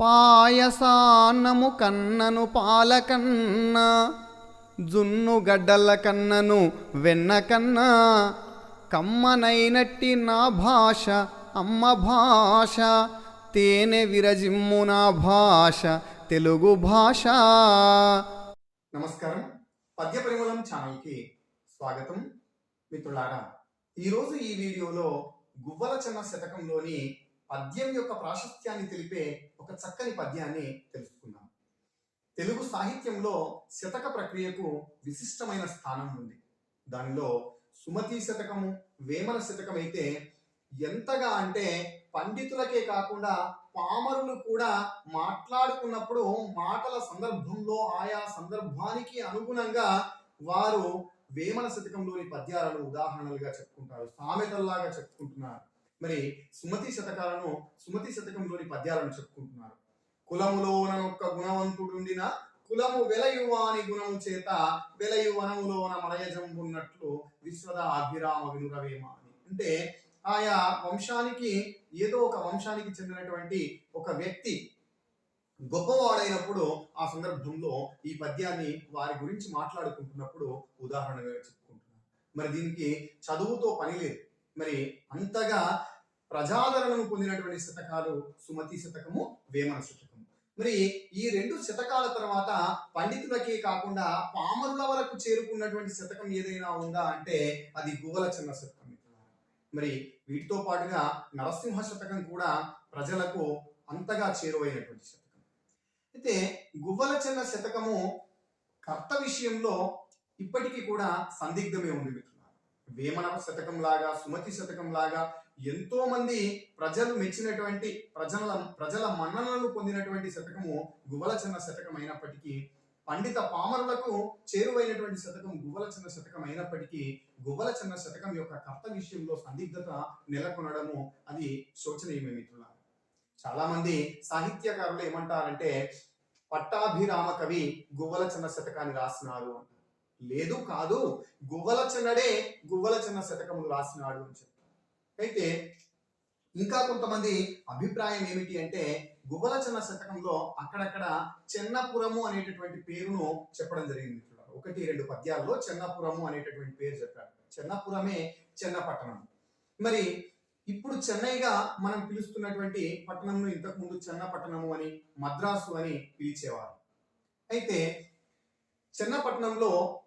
పాయసాన్నము కన్నను పాలకన్న జున్ను గడ్డల కన్నను వెన్న కన్నా కమ్మనైనట్టి నా భాష అమ్మ భాష తేనె విరజిమ్ము నా భాష తెలుగు భాష. నమస్కారం. పద్య పరిమళం ఛానల్కి స్వాగతం. మిత్రులారా ఈరోజు ఈ వీడియోలో గువ్వల చెన్న శతకంలోని పద్యం యొక్క ప్రాశస్త్యాన్ని తెలిపే ఒక చక్కని పద్యాన్ని తెలుసుకుందాం తెలుగు సాహిత్యంలో శతక ప్రక్రియకు విశిష్టమైన స్థానం ఉంది. దానిలో సుమతి శతకము వేమన శతకం అయితే ఎంతగా అంటే పండితులకే కాకుండా పామరులు కూడా మాట్లాడుకున్నప్పుడు మాటల సందర్భంలో ఆయా సందర్భానికి అనుగుణంగా వారు వేమన శతకంలోని పద్యాలను ఉదాహరణలుగా చెప్పుకుంటారు సామెతల్లాగా చెప్పుకుంటున్నారు. మరి సుమతి శతకాలను సుమతి శతకంలోని పద్యాలను చెప్పుకుంటున్నారు. కులములోనొక్క గుణవంతుడుండిన కులము వెలయువాని గుణము చేత వెలయువనములోన మలయజంబున్నట్లు విశ్వద అభిరామ వినురవేమ అని అంటే ఆయా వంశానికి ఏదో ఒక వంశానికి చెందినటువంటి ఒక వ్యక్తి గొప్పవాడైనప్పుడు ఆ సందర్భంలో ఈ పద్యాన్ని వారి గురించి మాట్లాడుకుంటున్నప్పుడు ఉదాహరణగా చెప్పుకుంటున్నారు మరి దీనికి చదువుతో పని లేదు. మరి అంతగా ప్రజాదరణను పొందినటువంటి శతకాలు సుమతి శతకము వేమన శతకము. మరి ఈ రెండు శతకాల తర్వాత పండితులకే కాకుండా పామరుల వరకు చేరుకున్నటువంటి శతకం ఏదైనా ఉందా అంటే అది గువ్వల చిన్న శతకం మరి వీటితో పాటుగా నరసింహ శతకం కూడా ప్రజలకు అంతగా చేరువైనటువంటి శతకం. అయితే గువ్వల చిన్న శతకము కర్త విషయంలో ఇప్పటికీ కూడా సందిగ్ధమే ఉంది మిత్రులారా. వేమన శతకం లాగా సుమతి శతకం లాగా ఎంతో మంది ప్రజలు మెచ్చినటువంటి ప్రజల ప్రజల మన్ననలు పొందినటువంటి శతకము గువ్వల శతకం అయినప్పటికీ పండిత పామరులకు చేరువైనటువంటి శతకం గువ్వల శతకం అయినప్పటికీ గువ్వల శతకం యొక్క కర్త విషయంలో సందిగ్ధత నెలకొనడము అది శోచనీయమే మిత్రుల చాలా మంది సాహిత్యకారులు ఏమంటారంటే పట్టాభిరామ కవి గువ్వల శతకాన్ని రాసినారు లేదు కాదు గువ్వల చిన్నడే గువ్వల రాసినాడు అని అయితే ఇంకా కొంతమంది అభిప్రాయం ఏమిటి అంటే గువ్వల శతకంలో అక్కడక్కడ చెన్నపురము అనేటటువంటి పేరును చెప్పడం జరిగింది మిత్రులారా. ఒకటి రెండు పద్యాల్లో చెన్నపురము అనేటటువంటి పేరు చెప్పారు. చెన్నపురమే చెన్నపట్టణం మరి ఇప్పుడు చెన్నైగా మనం పిలుస్తున్నటువంటి పట్టణంను ఇంతకుముందు చెన్నపట్టణము అని మద్రాసు అని పిలిచేవారు. అయితే చెన్నపట్టణంలో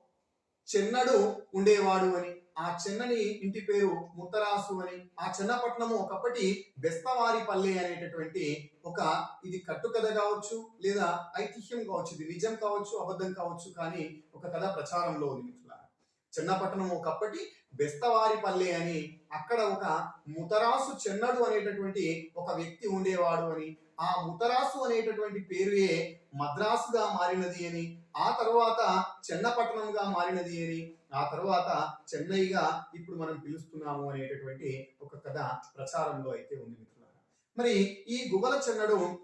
చెన్నడు ఉండేవాడు అని ఆ చెన్నని ఇంటి పేరు ముత్తరాసు అని ఆ చెన్నపట్నము ఒకప్పటి బెస్తవారిపల్లె అనేటటువంటి ఒక ఇది కట్టుకథ కావచ్చు లేదా ఐతిహ్యం కావచ్చు ఇది నిజం కావచ్చు అబద్ధం కావచ్చు కానీ ఒక కథ ప్రచారంలో ఉంది మిత్రులారా. చెన్నపట్నం ఒకప్పటి బెస్తవారిపల్లె అని అక్కడ ఒక ముతరాసు చెన్నడు అనేటటువంటి ఒక వ్యక్తి ఉండేవాడు అని ఆ ముతరాసు అనేటటువంటి పేరుయే మద్రాసుగా మారినది అని ఆ తర్వాత చెన్నపట్నంగా మారినది అని ఆ తర్వాత చెన్నైగా ఇప్పుడు మనం పిలుస్తున్నాము అనేటటువంటి ఒక కథ ప్రచారంలో అయితే ఉంది మిత్రులారా. మరి ఈ గువ్వల చెన్నడు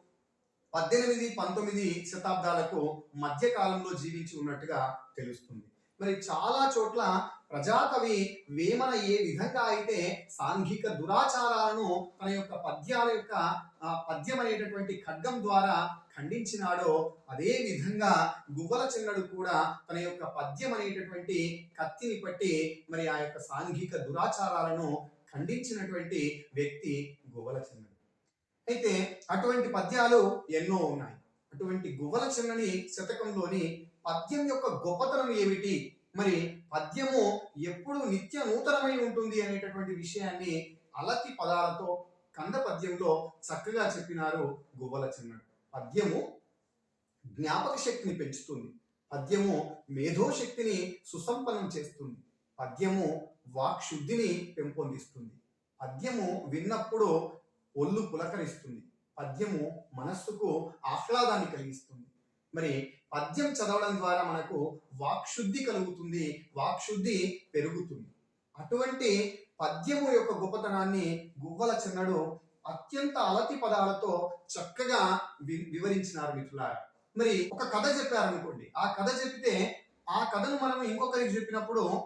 పద్దెనిమిది పంతొమ్మిది శతాబ్దాలకు మధ్య కాలంలో జీవించి ఉన్నట్టుగా తెలుస్తుంది. మరి చాలా చోట్ల ప్రజాకవి వేమన ఏ విధంగా అయితే సాంఘిక దురాచారాలను తన యొక్క పద్యాల యొక్క ఆ పద్యం అనేటటువంటి ఖడ్గం ద్వారా ఖండించినాడో అదే విధంగా గువ్వల చెన్నడు కూడా తన యొక్క పద్యం అనేటటువంటి కత్తిని పట్టి మరి ఆ యొక్క సాంఘిక దురాచారాలను ఖండించినటువంటి వ్యక్తి గువ్వల చెన్నడు అయితే అటువంటి పద్యాలు ఎన్నో ఉన్నాయి. అటువంటి గువ్వల చెన్నని శతకంలోని పద్యం యొక్క గొప్పతనం ఏమిటి? మరి పద్యము ఎప్పుడు నిత్య నూతనమై ఉంటుంది అనేటటువంటి విషయాన్ని అలతి పదాలతో కంద పద్యంలో చక్కగా చెప్పినారు గువ్వల చిన్నడు పద్యము జ్ఞాపక శక్తిని పెంచుతుంది. పద్యము మేధోశక్తిని సుసంపన్నం చేస్తుంది. పద్యము వాక్ శుద్ధిని పెంపొందిస్తుంది. పద్యము విన్నప్పుడు ఒళ్ళు పులకరిస్తుంది. పద్యము మనస్సుకు ఆహ్లాదాన్ని కలిగిస్తుంది. మరి పద్యం చదవడం ద్వారా మనకు వాక్శుద్ధి కలుగుతుంది వాక్శుద్ధి పెరుగుతుంది. అటువంటి పద్యము యొక్క గొప్పతనాన్ని గువ్వల చిన్నడు అత్యంత అలతి పదాలతో చక్కగా వి- వివరించినారు మిత్రులారా. మరి ఒక కథ చెప్పారనుకోండి. ఆ కథ చెప్తే ఆ కథను మనం ఇంకొకరికి చెప్పినప్పుడు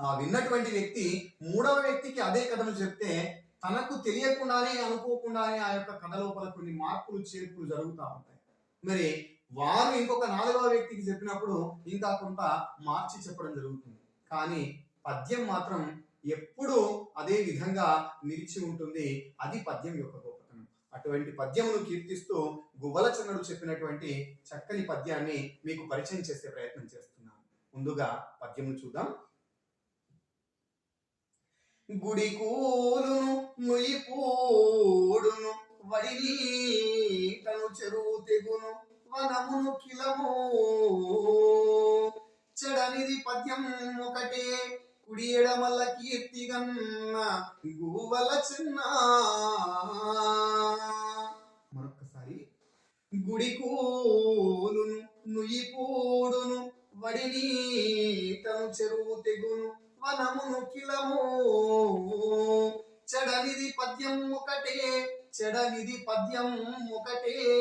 ఆ విన్నటువంటి వ్యక్తి మూడవ వ్యక్తికి అదే కథను చెప్తే తనకు తెలియకుండానే అనుకోకుండానే ఆ యొక్క కథ లోపల కొన్ని మార్పులు చేర్పులు జరుగుతూ ఉంటాయి. మరి వారు ఇంకొక నాలుగవ వ్యక్తికి చెప్పినప్పుడు ఇంకా కొంత మార్చి చెప్పడం జరుగుతుంది. కానీ పద్యం మాత్రం ఎప్పుడూ అదే విధంగా నిలిచి ఉంటుంది. అది పద్యం యొక్క గొప్పతనం. అటువంటి పద్యమును కీర్తిస్తూ గువ్వలచంద్రుడు చెప్పినటువంటి చక్కని పద్యాన్ని మీకు పరిచయం చేసే ప్రయత్నం చేస్తున్నాను. ముందుగా పద్యమును చూద్దాం. గుడి కూలును నుయి పూడును వడి నీటను చెరువు తెగును. మనమును కిలము. చెడనిది పద్యం ఒకటే. కుడి ఎడమల్ల కీర్తిగన్న గువల చిన్న. మరొక్కసారి. గుడి కూలును నుయి పూడును వడి నీటను చెరువు తెగును వనమును కిలము. చెడనిది పద్యం ఒకటే చెడనిది పద్యం ఒకటే.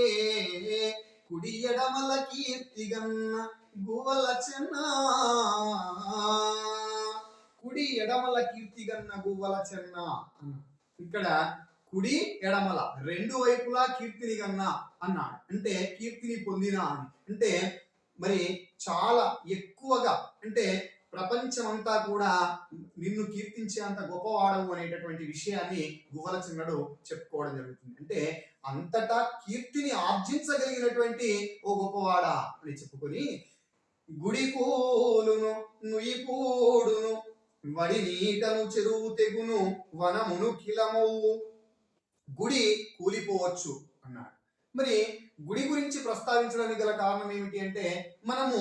కుడి ఎడమల కీర్తిగన్న గువల చెన్న కుడి ఎడమల కీర్తిగన్న గువ్వల చెన్న ఇక్కడ కుడి ఎడమల రెండు వైపులా కీర్తిని గన్న అన్నాడు. అంటే కీర్తిని పొందిన అని. అంటే మరి చాలా ఎక్కువగా అంటే ప్రపంచమంతా కూడా నిన్ను కీర్తించే అంత గొప్పవాడవు అనేటటువంటి విషయాన్ని గువ్వల చిన్నడు చెప్పుకోవడం జరుగుతుంది. అంటే అంతటా కీర్తిని ఆర్జించగలిగినటువంటి ఓ గొప్పవాడా అని చెప్పుకొని గుడి కూలును నుయి పూడును వడి నీటను చెరువు తెగును వనమును కిలమవు గుడి కూలిపోవచ్చు అన్నాడు. మరి గుడి గురించి ప్రస్తావించడానికి గల కారణం ఏమిటి అంటే మనము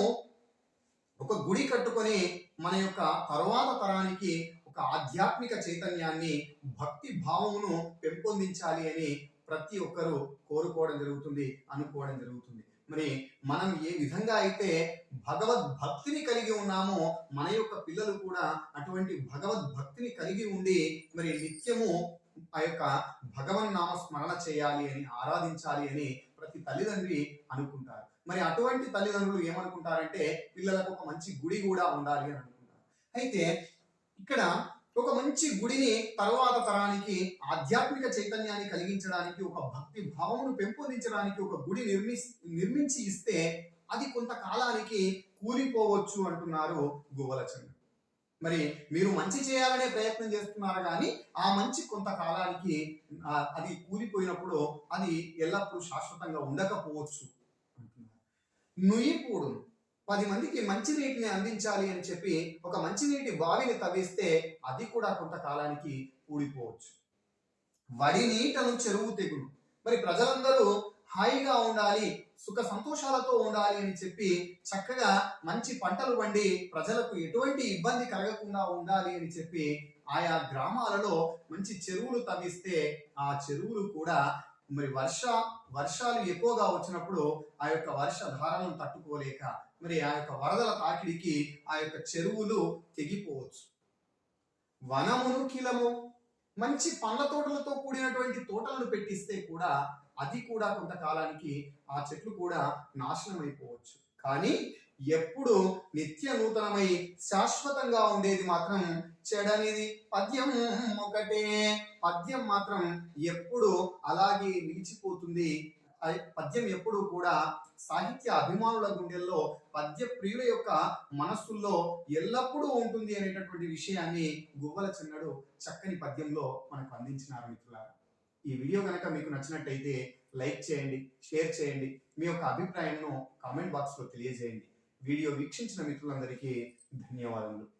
ఒక గుడి కట్టుకొని మన యొక్క తరువాత తరానికి ఒక ఆధ్యాత్మిక చైతన్యాన్ని భక్తి భావమును పెంపొందించాలి అని ప్రతి ఒక్కరూ కోరుకోవడం జరుగుతుంది అనుకోవడం జరుగుతుంది. మరి మనం ఏ విధంగా అయితే భగవద్ భక్తిని కలిగి ఉన్నామో మన యొక్క పిల్లలు కూడా అటువంటి భగవద్ భక్తిని కలిగి ఉండి మరి నిత్యము ఆ యొక్క భగవన్ నామ స్మరణ చేయాలి అని ఆరాధించాలి అని ప్రతి తల్లిదండ్రి అనుకుంటారు. మరి అటువంటి తల్లిదండ్రులు ఏమనుకుంటారంటే పిల్లలకు ఒక మంచి గుడి కూడా ఉండాలి అని అనుకుంటారు. అయితే ఇక్కడ ఒక మంచి గుడిని తరువాత తరానికి ఆధ్యాత్మిక చైతన్యాన్ని కలిగించడానికి ఒక భక్తి భావమును పెంపొందించడానికి ఒక గుడి నిర్మి నిర్మించి ఇస్తే అది కొంతకాలానికి కూలిపోవచ్చు అంటున్నారు గువ్వలచంద్ర మరి మీరు మంచి చేయాలనే ప్రయత్నం చేస్తున్నారు కానీ ఆ మంచి కొంతకాలానికి అది కూలిపోయినప్పుడు అది ఎల్లప్పుడూ శాశ్వతంగా ఉండకపోవచ్చు. నుయ్యిపూడు పది మందికి మంచినీటిని అందించాలి అని చెప్పి ఒక మంచినీటి బావిని తవ్విస్తే అది కూడా కొంతకాలానికి ఊడిపోవచ్చు వడి నీటను చెరువు తెగులు. మరి ప్రజలందరూ హాయిగా ఉండాలి సుఖ సంతోషాలతో ఉండాలి అని చెప్పి చక్కగా మంచి పంటలు వండి ప్రజలకు ఎటువంటి ఇబ్బంది కలగకుండా ఉండాలి అని చెప్పి ఆయా గ్రామాలలో మంచి చెరువులు తవ్విస్తే ఆ చెరువులు కూడా మరి వర్ష వర్షాలు ఎక్కువగా వచ్చినప్పుడు ఆ యొక్క వర్ష ధారలను తట్టుకోలేక మరి ఆ యొక్క వరదల తాకిడికి ఆ యొక్క చెరువులు తెగిపోవచ్చు. వనమును కిలము మంచి పండ్ల తోటలతో కూడినటువంటి తోటలను పెట్టిస్తే కూడా అది కూడా కొంతకాలానికి ఆ చెట్లు కూడా నాశనం అయిపోవచ్చు కానీ ఎప్పుడు నిత్య నూతనమై శాశ్వతంగా ఉండేది మాత్రం చెడనిది. పద్యం ఒకటే. పద్యం మాత్రం ఎప్పుడు అలాగే నిలిచిపోతుంది. పద్యం ఎప్పుడు కూడా సాహిత్య అభిమానుల గుండెల్లో పద్య ప్రియుల యొక్క మనస్సుల్లో ఎల్లప్పుడూ ఉంటుంది అనేటటువంటి విషయాన్ని గువ్వల చిన్నడు చక్కని పద్యంలో మనకు అందించినారు మిత్రులారా. ఈ వీడియో కనుక మీకు నచ్చినట్టయితే లైక్ చేయండి షేర్ చేయండి. మీ యొక్క అభిప్రాయంను కామెంట్ బాక్స్లో తెలియజేయండి. వీడియో వీక్షించిన మిత్రులందరికీ ధన్యవాదములు.